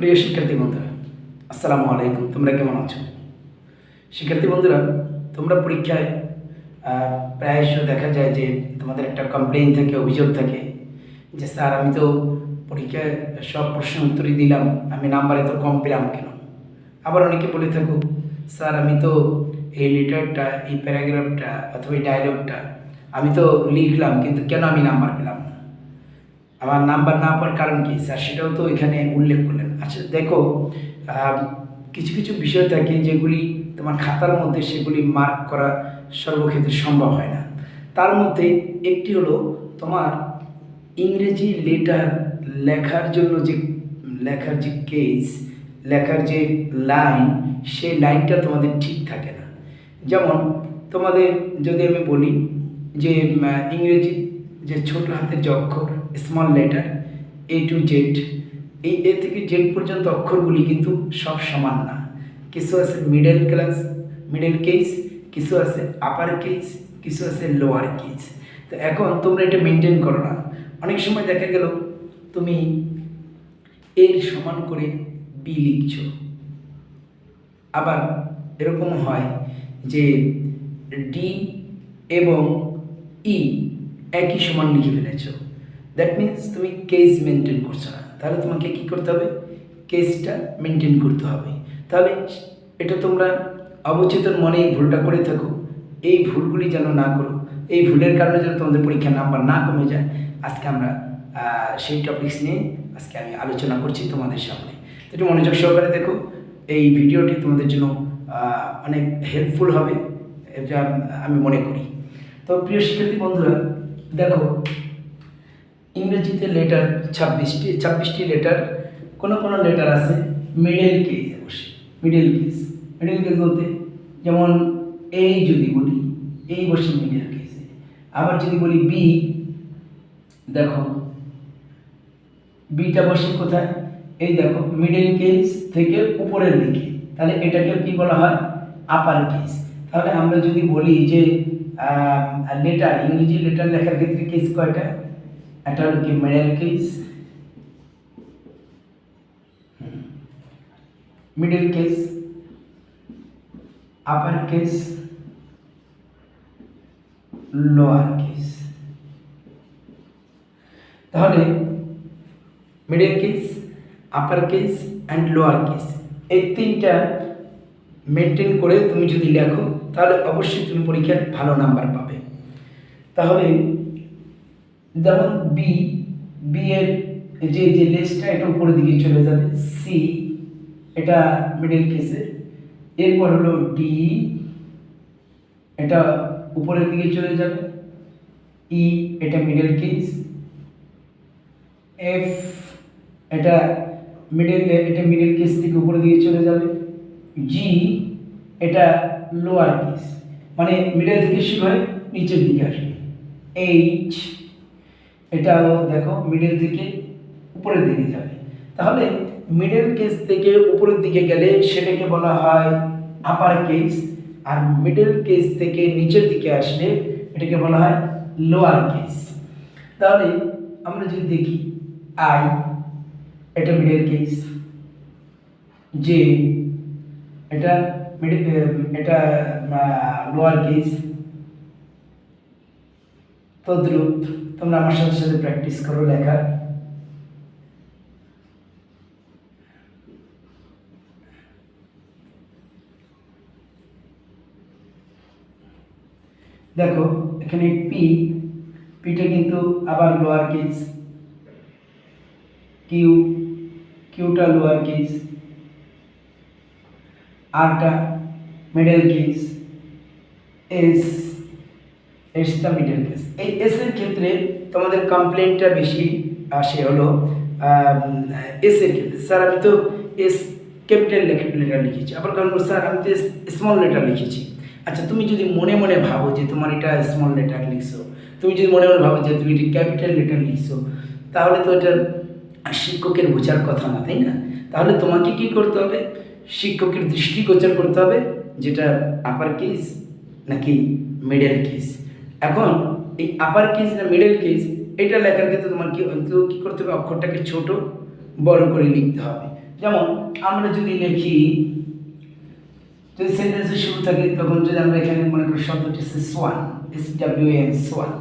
প্রিয় শিক্ষার্থী বন্ধুরা, আসসালামু আলাইকুম। তোমরা কেমন আছো? শিক্ষার্থী বন্ধুরা, তোমরা পরীক্ষায় প্রায়শ দেখা যায় যে তোমাদের একটা কমপ্লেন থাকে, অভিযোগ থাকে যে, স্যার, আমি তো পরীক্ষায় সব প্রশ্নের উত্তরই দিলাম, আমি নাম্বার এত কম পেলাম কেন? আবার অনেকে বলে থাকো, স্যার, আমি তো এই লেটারটা এই প্যারাগ্রাফটা অথবা এই ডায়লগটা আমি তো লিখলাম, কিন্তু কেন আমি নাম্বার পেলাম না? আমার নাম্বার না পাওয়ার কারণ কি? স্যার, সেটাও তো এখানে উল্লেখ করলেন। আচ্ছা দেখো কিছু কিছু বিষয় থাকে যেগুলি তোমার খাতার মধ্যে সেগুলি মার্ক করা সর্বক্ষেত্রে সম্ভব হয় না। তার মধ্যে একটি হলো তোমার ইংরেজি লেটার লেখার জন্য যে, লেখার যে কেস লেখার যে লাইন সেই লাইনটা তোমাদের ঠিক থাকে না। যেমন, তোমাদের যদি আমি বলি যে ইংরেজি যে ছোট হাতের যে অক্ষর small letter A to Z এই এ থেকে জেড পর্যন্ত অক্ষরগুলি কিন্তু সব সমান না। কিছু আছে মিডল ক্লাস মিডল কেস কিছু আছে আপার কেস কিছু আছে লোয়ার কেস তো এখন তোমরা এটা মেনটেন করো না। অনেক সময় দেখা গেল তুমি এর সমান করে বি লিখছো। আবার এরকম হয় যে ডি এবং ই একই সমান লিখে ফেলেছ। দ্যাট মিন্স তুমি কেস মেনটেন করছ না। তাহলে তোমাকে কি করতে হবে? কেসটা মেনটেন করতে হবে। তাহলে এটা তোমরা অবচেতন মনে এই ভুলটা করে থাকো। এই ভুলগুলি যেন না করো। এই ভুলের কারণে যেন তোমাদের পরীক্ষার নাম্বার না কমে যায়। আজকে আমরা সেই টপিকস নিয়ে আজকে আমি আলোচনা করছি তোমাদের সামনে। একটু মনোযোগ সহকারে দেখো। এই ভিডিওটি তোমাদের জন্য অনেক হেল্পফুল হবে। এটা আমি মনে করি। তো প্রিয় শিক্ষার্থী বন্ধুরা, দেখো ইংরেজিতে লেটার ছাব্বিশটি ছাব্বিশটি লেটার কোনো কোনো লেটার আছে মিডল কেসে বসে মিডল কেস মিডল কেস বলতে যেমন এই যদি বলি এই বসে মিডল কেসে আবার যদি বলি বি দেখো বিটা বসে কোথায়? এই দেখো মিডল কেজ থেকে উপরের দিকে। তাহলে এটাকে কি বলা হয়? আপার কেস তাহলে আমরা যদি বলি যে লেটার ইংরেজি লেটার লেখার ক্ষেত্রে কেস কয়টা? হলো কি middle case middle case upper case lower case তাহলে middle case upper case and lower case এই তিনটা মেনটেন করে তুমি যদি লেখো, তাহলে অবশ্যই তুমি পরীক্ষায় ভালো নাম্বার পাবে। তাহলে যেমন বি বি এর যে যে লেসটা এটা উপরের দিকে চলে যাবে সি এটা মিডল কেসের এরপর হলো ডি এটা উপরের দিকে চলে যাবে। ই এটা মিডল কেস এফ এটা মিডল এটা মিডল কেস থেকে উপরের দিকে চলে যাবে। জি এটা লোয়ার কেস মানে মিডল থেকে শুরু হয় নিচের দিকে আসবে। এইচ এটাও দেখো মিডল থেকে উপরের দিকে যাবে। তাহলে মিডল কেস থেকে উপরের দিকে গেলে সেটাকে বলা হয় আপার কেস আর মিডল কেস থেকে নিচের দিকে আসলে এটাকে বলা হয় লোয়ার কেস তাহলে আমরা যদি দেখি আই এটা মিডল কেস যে এটা এটা লোয়ার কেস তদ্রুপ। তোমরা আমার সাথে সাথে প্র্যাকটিস করো লেখার দেখো, এখানে পি পিটা কিন্তু আবার লোয়ার কেস কিউ কিউটা লোয়ার কেস আরটা মিডল কেস এস এসটা মিডল কেস এই এসের ক্ষেত্রে তোমাদের কমপ্লেনটা বেশি আসে হলো এসের ক্ষেত্রে। স্যার, আমি তো এস ক্যাপিটাল লেটার লিখেছি আবার কারণ স্যার, আমি তো স্মল লেটার লিখেছি। আচ্ছা তুমি যদি মনে মনে ভাবো যে তোমার এটা স্মল লেটার লিখছো, তুমি যদি মনে মনে ভাবো যে তুমি এটা ক্যাপিটাল লেটার লিখছো, তাহলে তো এটা শিক্ষকের বোঝার কথা না, তাই না? তাহলে তোমাকে কি করতে হবে? শিক্ষকের দৃষ্টিগোচর করতে হবে, যেটা আপার কেস নাকি মিডল কেস এখন এই আপার কেস না মিডল কেস এটা লেখার ক্ষেত্রে তোমার কি কী করতে হবে? অক্ষরটাকে ছোট, বড় করে লিখতে হবে। যেমন আমরা যদি লিখি, যদি সেন্টেন্সের শুরু থাকে, তখন যদি আমরা এখানে মনে করি শব্দটি হচ্ছে swan S W N swan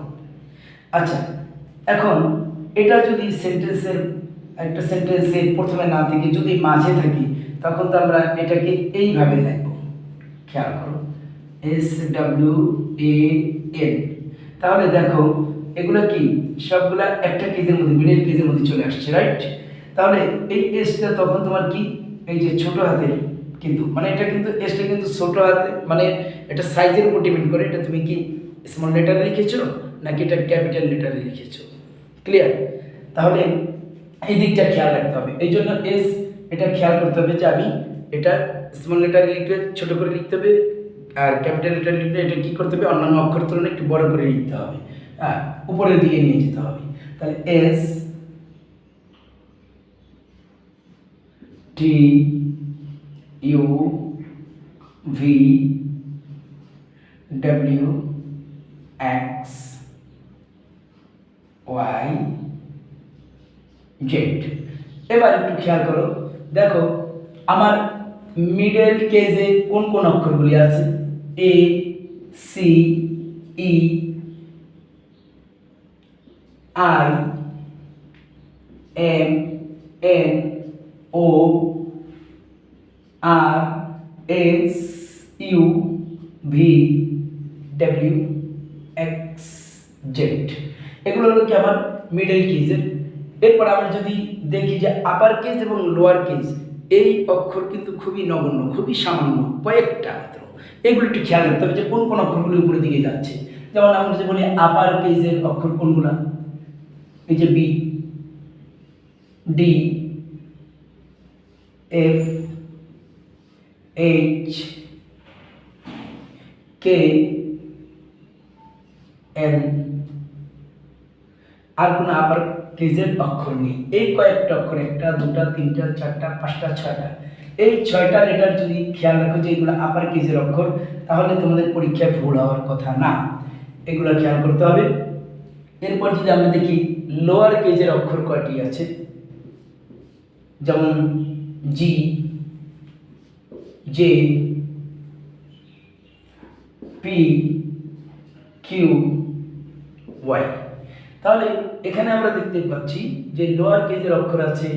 আচ্ছা এখন এটা যদি সেন্টেন্সের একটা সেন্টেন্সের প্রথমে না থেকে যদি মাঝে থাকি, তখন তো আমরা এটাকে এইভাবে লিখব। খেয়াল করো এস ডাব্লিউ এ এন তাহলে দেখো, এগুলো কি? সবগুলা একটা কেজের মধ্যে মিডিল কেজের মধ্যে চলে আসছে রাইট তাহলে এই এসটা তখন তোমার কি? এই যে ছোট হাতের কিন্তু মানে এটা কিন্তু এসটা কিন্তু ছোট হাতে মানে এটা সাইজের উপর ডিপেন্ড করে, এটা তুমি কি স্মল লেটারে লিখেছো, নাকি এটা ক্যাপিটাল লেটারে লিখেছো? ক্লিয়ার তাহলে এই দিকটা খেয়াল রাখতে হবে। এই জন্য এস এটা খেয়াল করতে হবে যে আমি এটা স্মল লেটারে লিখতে ছোট করে লিখতে হবে আর ক্যাপিটাল লেটারে লিখলে এটা কী করতে হবে? অন্যান্য অক্ষর তুলনায় একটু বড় করে লিখতে হবে। হ্যাঁ উপরের দিকে নিয়ে যেতে হবে। তাহলে S T U V W X Y Z এবার একটু খেয়াল করো। দেখো, আমার মিডল কেজে কোন কোন অক্ষরগুলি আছে? A C E I M N O R S U V W X Z এগুলো হলো কি আমার মিডল কেজের এরপর আমরা যদি দেখি যে আপার কেজ এবং লোয়ার কেজ এই অক্ষর কিন্তু খুবই নগণ্য, খুবই সামান্য, কয়েকটা মাত্র। এগুলো একটু খেয়াল রাখতে হবে যে কোন কোন অক্ষরগুলো উপরে দিকে যাচ্ছে। যেমন আমরা যে বলি আপার কেজের অক্ষর কোনগুলা? এই যে B D F H K L আর কোনো আবার কেজের অক্ষর নেই এই কয়েকটা অক্ষর, একটা, দুটা, তিনটা, চারটা, পাঁচটা, ছয়টা। এই ছয়টা লেটার যদি খেয়াল রাখো যে এগুলো আপার কেজের অক্ষর, তাহলে তোমাদের পরীক্ষায় ভুল হওয়ার কথা না। এগুলো খেয়াল করতে হবে। এরপর যদি আমরা দেখি লোয়ার কেজের অক্ষর কয়টি আছে? যেমন G J P Q Y তাহলে এখানে আমরা দেখতে পাচ্ছি যে লোয়ার কেজের অক্ষর আছে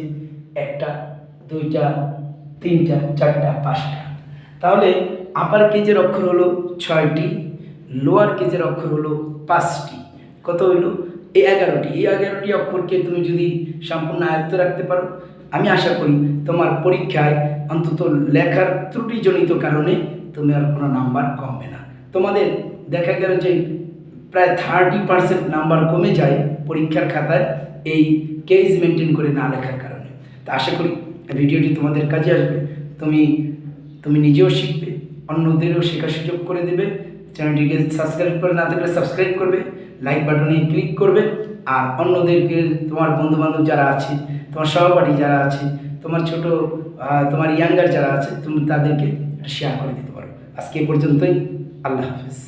একটা, দুইটা, তিনটা, চারটা, পাঁচটা। তাহলে আপার কেজের অক্ষর হলো ছয়টি লোয়ার কেজের অক্ষর হলো পাঁচটি। কত হলো এই এগারোটি। এই এগারোটি অক্ষরকে তুমি যদি সম্পূর্ণ আয়ত্ত রাখতে পারো, আমি আশা করি তোমার পরীক্ষায় অন্তত লেখার ত্রুটিজনিত কারণে তুমি আর কোনো নাম্বার কমবে না। তোমাদের দেখা গেল যে প্রায় থার্টি পার্সেন্ট নাম্বার কমে যায় পরীক্ষার খাতায় এই কেস মেনটেন করে না লেখার কারণে। তা আশা করি ভিডিওটি তোমাদের কাজে আসবে। তুমি তুমি নিজেও শিখবে, অন্যদেরও শেখার সুযোগ করে দেবে। চ্যানেলটিকে সাবস্ক্রাইব করে না থাকলে সাবস্ক্রাইব করবে লাইক বাটনে ক্লিক করবে, আর অন্যদেরকে, তোমার বন্ধুবান্ধব যারা আছে, তোমার সহপাঠী যারা আছে, তোমার ছোট তোমার ইয়াঙ্গার যারা আছে, তুমি তাদেরকে শেয়ার করে দিতে পারো। আজকে পর্যন্তই, আল্লাহ হাফেজ।